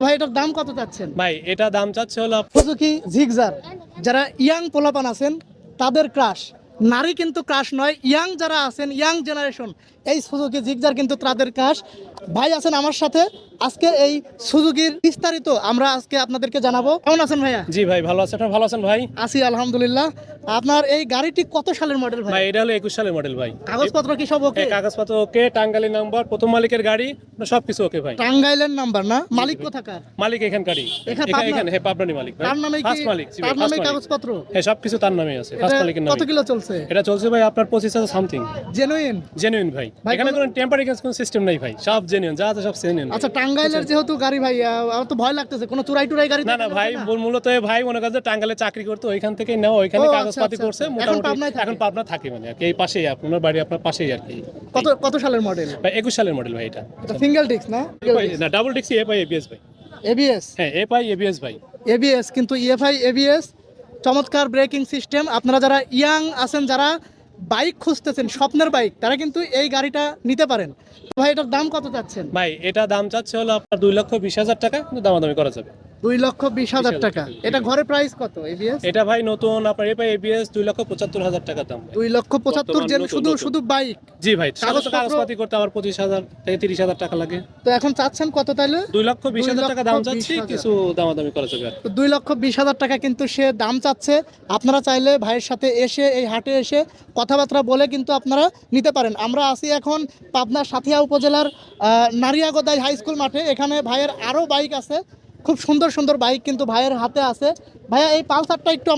ভাই এটার দাম কত চাচ্ছেন? ভাই এটা দাম চাচ্ছে হলো প্রযুক্তি সুজুকি জিগজার। যারা ইয়াং পোলাপান আছেন তাদের ক্রাশ নারী কিন্তু ক্রাশ নয় ইয়াং যারা আছেন ইয়াং জেনারেশন এই সুজুকি জিগজার কিন্তু তাদের ক্রাশ ভাই আছেন আমার সাথে। আজকে এই সুজুকির বিস্তারিত আমরা আজকে আপনাদেরকে জানাব। কেমন আছেন ভাইয়া? জি ভাই ভালো আছেন? ভালো আছেন ভাই? আছি আলহামদুলিল্লাহ। আপনার এই গাড়িটি কত সালের মডেল ভাই? এটা হলো একুশ সালের মডেল ভাই। কাগজপত্র কি সব ওকে কাগজপত্র ওকে টাঙ্গালি নাম্বার প্রথম মালিকের গাড়ি সব কিছু ওকে ভাই। টাঙ্গাইলের নাম্বার না? মালিক কোথাকার? মালিক এখানকারই। এখানে? হ্যাঁ পাবনানি মালিক তার নামে ফার্স্ট মালিক তার নামে কাগজপত্র? হ্যাঁ সব কিছু তার নামে আছে ফার্স্ট মালিকের কত কিলো চলছে? এটা চলছে ভাই আপনার পঁচিশ হাজার সামথিং জেনুইন জেনুইন ভাই, এখানে কোনো- কোনো টেম্পারি কোনো সিস্টেম নাই ভাই সব জেনুইন যা আছে সব জেনুইন আচ্ছা টাঙ্গাইলের যেহেতু গাড়ি ভাই আমার তো ভয় লাগতেছে কোনো চুরাই টুরাই গাড়ি না না ভাই মূলত এ ভাই মনে কাজে টাঙ্গালে চাকরি করতো ওইখান থেকে নেওয়া ওইখানে আচ্ছা, কাগজপাতি আচ্ছা, করছে আচ্ছা। মোটামুটি এখন পাবনা থাকে মানে আর কি এই পাশেই আপনার বাড়ি আপনার পাশেই আর কি। কত কত সালের মডেল ভাই একুশ সালের মডেল ভাই এটা। এটা সিঙ্গেল ডিস্ক না না ডাবল ডিক্সি এ পাই এবিএস ভাই। এবিএস হ্যাঁ এ পাই এবিএস ভাই। এবিএস কিন্তু E ইএফআই এবিএস চমৎকার ব্রেকিং সিস্টেম আপনারা যারা ইয়াং আছেন যারা বাইক খুঁজতেছেন স্বপ্নের বাইক তারা কিন্তু এই গাড়িটা নিতে পারেন। ভাই এটার দাম কত চাচ্ছেন? ভাই এটা দাম চাচ্ছে হলো আপনার দুই লক্ষ বিশ হাজার টাকা কিন্তু দামাদামি করা যাবে। দুই লক্ষ বিশ হাজার টাকা। এটা ঘরে প্রাইস কত এবিএস এটা ভাই নতুন আপনার এ পাই এবিএস দুই লক্ষ পঁচাত্তর হাজার টাকা দাম। দুই লক্ষ পঁচাত্তর শুধু শুধু বাইক। জি ভাই কাগজপাতি করতে আবার পঁচিশ হাজার থেকে তিরিশ হাজার টাকা লাগে। তো এখন চাচ্ছেন কত তাইলে দুই লক্ষ বিশ হাজার টাকা দাম চাচ্ছি কিছু দামাদামি করা যাবে দুই লক্ষ বিশ হাজার টাকা কিন্তু সে দাম চাচ্ছে। আপনারা চাইলে ভাইয়ের সাথে এসে এই হাটে এসে কথাবার্তা বলে কিন্তু আপনারা নিতে পারেন। আমরা আসি এখন পাবনা সাথিয়া উপজেলার নারিয়াগোদাই হাই স্কুল মাঠে। এখানে ভাইয়ের আরও বাইক আছে। খুব সুন্দর সুন্দর বাইক কিন্তু ভাইয়ের হাতে আছে। ভাইয়া, এই পালসারটা একটু